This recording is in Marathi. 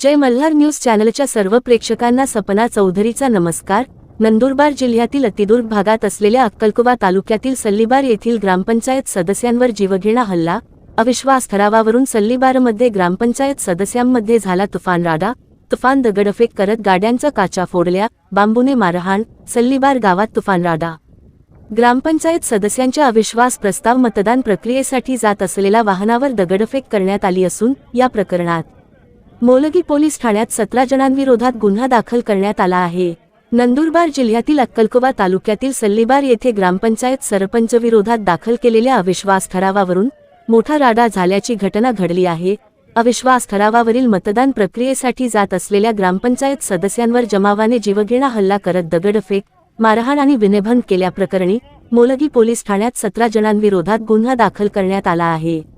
जय मल्हार न्यूज चॅनलच्या सर्व प्रेक्षकांना सपना चौधरीचा नमस्कार. नंदुरबार जिल्ह्यातील अतिदूर भागात असलेल्या अक्कलकुवा तालुक्यातील सल्लीबार येथील ग्रामपंचायत सदस्यांवर जीवघेणा हल्ला अविश्वास ठरावावरून सल्लीबारमध्ये ग्रामपंचायत सदस्यांमध्ये झाला तुफान राडा तुफान दगडफेक करत गाड्यांचा काचा फोडल्या बांबूने मारहाण सल्लीबार गावात तुफान राडा. ग्रामपंचायत सदस्यांच्या अविश्वास प्रस्ताव मतदान प्रक्रियेसाठी जात असलेल्या वाहनावर दगडफेक करण्यात आली असून या प्रकरणात मोलगी पोलीस ठाण्यात सतरा जणांविरोधात गुन्हा दाखल करण्यात आला आहे. नंदुरबार जिल्ह्यातील अक्कलकोवा तालुक्यातील सल्लीबार येथे ग्रामपंचायत सरपंच विरोधात दाखल केलेल्या अविश्वास ठरावावरून मोठा राडा झाल्याची घटना घडली आहे. अविश्वास ठरावावरील मतदान प्रक्रियेसाठी जात असलेल्या ग्रामपंचायत सदस्यांवर जमावाने जीवघेणा हल्ला करत दगडफेक मारहाण आणि विनेभन केल्याप्रकरणी मोलगी पोलीस ठाण्यात सतरा जणांविरोधात गुन्हा दाखल करण्यात आला आहे.